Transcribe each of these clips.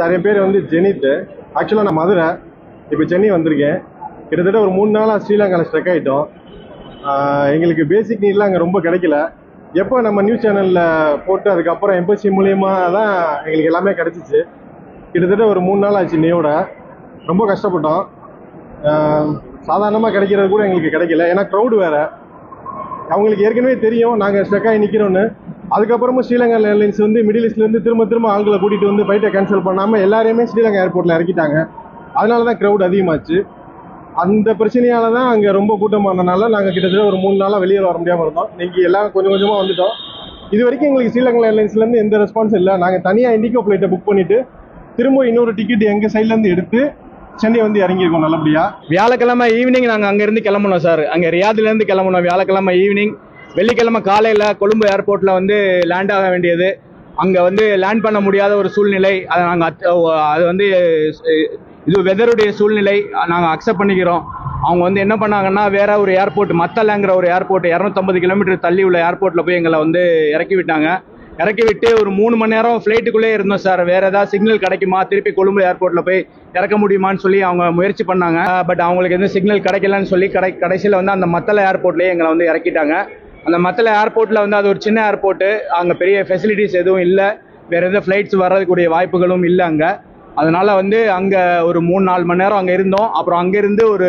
Sir என் பேர் வந்து ஜெனித்து ஆக்சுவலாக நான் மதுரை. இப்போ சென்னை வந்திருக்கேன். கிட்டத்தட்ட ஒரு மூணு நாளாக ஸ்ரீலங்காவில் ஸ்ட்ரக் ஆகிட்டோம் எங்களுக்கு பேசிக் நீட்லாம் அங்கே ரொம்ப கிடைக்கல. எப்போ நம்ம நியூஸ் சேனலில் போட்டு அதுக்கப்புறம் எம்பசி மூலியமாக தான் எங்களுக்கு எல்லாமே கிடச்சிச்சு. கிட்டத்தட்ட ஒரு மூணு நாள் ஆச்சு இன்னையோட ரொம்ப கஷ்டப்பட்டோம். சாதாரணமாக கிடைக்கிறது கூட எங்களுக்கு கிடைக்கல. ஏன்னா க்ரௌடு வேறு. அவங்களுக்கு ஏற்கனவே தெரியும். நாங்கள் ஸ்ட்ரக் ஆகி நிற்கிறோன்னு அதுக்கப்புறமும் ஸ்ரீலங்கா ஏர்லைன்ஸ் வந்து மிடில் ஈஸ்ட்லேருந்து திரும்ப திரும்ப ஆட்களை கூட்டிகிட்டு வந்து ஃபைட்டை கேன்சல் பண்ணாமல் எல்லாரையுமே ஸ்ரீலங்கா ஏர்போர்ட்டில் இறக்கிட்டாங்க. அதனால தான் க்ரௌட் அதிகமாச்சு. அந்த பிரச்சனையால தான் அங்கே ரொம்ப கூட்டமானனால நாங்கள் கிட்டத்தட்ட ஒரு மூணு நாளாக வெளியே வர முடியாமல் இருந்தோம். இன்னைக்கு எல்லாம் கொஞ்சம் கொஞ்சமாக வந்துட்டோம். இது வரைக்கும் எங்களுக்கு ஸ்ரீலங்கா ஏர்லைன்ஸ்லேருந்து எந்த ரெஸ்பான்ஸ் இல்லை. நாங்கள் தனியாக இண்டிகோ ஃப்ளைட்டை புக் பண்ணிவிட்டு திரும்ப இன்னொரு டிக்கெட் எங்கள் சைட்லேருந்து எடுத்து சென்னை வந்து இறங்கியிருக்கோம் நல்லபடியாக வியாழக்கிழமை ஈவினிங் நாங்கள் அங்கேருந்து கிளம்பணும் சார் அங்கே ரியாதுலேருந்து கிளம்பணும். வியாழக்கிழமை ஈவினிங் வெள்ளிக்கிழமை காலையில் கொழும்பு ஏர்போர்ட்டில் வந்து லேண்ட் ஆக வேண்டியது. அங்கே வந்து லேண்ட் பண்ண முடியாத ஒரு சூழ்நிலை. அதை நாங்கள் அது வந்து இது வெதருடைய சூழ்நிலை. நாங்கள் அக்செப்ட் பண்ணிக்கிறோம். அவங்க வந்து என்ன பண்ணாங்கன்னா வேற ஒரு ஏர்போர்ட் மத்தலங்கிற ஒரு ஏர்போர்ட் இரநூத்தம்பது கிலோமீட்டர் தள்ளி உள்ள ஏர்போர்ட்டில் போய் எங்களை வந்து இறக்கி விட்டாங்க. இறக்கி விட்டு ஒரு மூணு மணி நேரம் ஃப்ளைட்டுக்குள்ளே இருந்தோம் சார். வேறு ஏதாவது சிக்னல் கிடைக்குமா? திருப்பி கொழும்பு ஏர்போர்ட்டில் போய் இறக்க முடியுமான்னு சொல்லி அவங்க முயற்சி பண்ணாங்க. பட் அவங்களுக்கு எதுவும் சிக்னல் கிடைக்கலன்னு சொல்லி கடை கடைசியில் வந்து அந்த மத்தள ஏர்போர்ட்லேயே எங்களை வந்து இறக்கிட்டாங்க. அந்த மற்ற ஏர்போர்ட்டில் வந்து அது ஒரு சின்ன ஏர்போர்ட்டு அங்கே பெரிய ஃபெசிலிட்டிஸ் எதுவும் இல்லை. வேறு எந்த ஃப்ளைட்ஸ் வர்றதுக்குரிய வாய்ப்புகளும் இல்லை அங்கே. அதனால் வந்து அங்கே ஒரு மூணு நாலு மணி நேரம் அங்கே இருந்தோம். அப்புறம் அங்கேருந்து ஒரு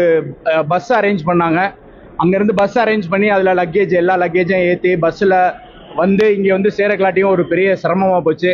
பஸ் அரேஞ்ச் பண்ணாங்க. அங்கேருந்து பஸ் அரேஞ்ச் பண்ணி அதில் லக்கேஜ் எல்லா லக்கேஜும் ஏற்றி பஸ்ஸில் வந்து இங்கே வந்து சேரக்கலாட்டியும் ஒரு பெரிய சிரமமாக போச்சு.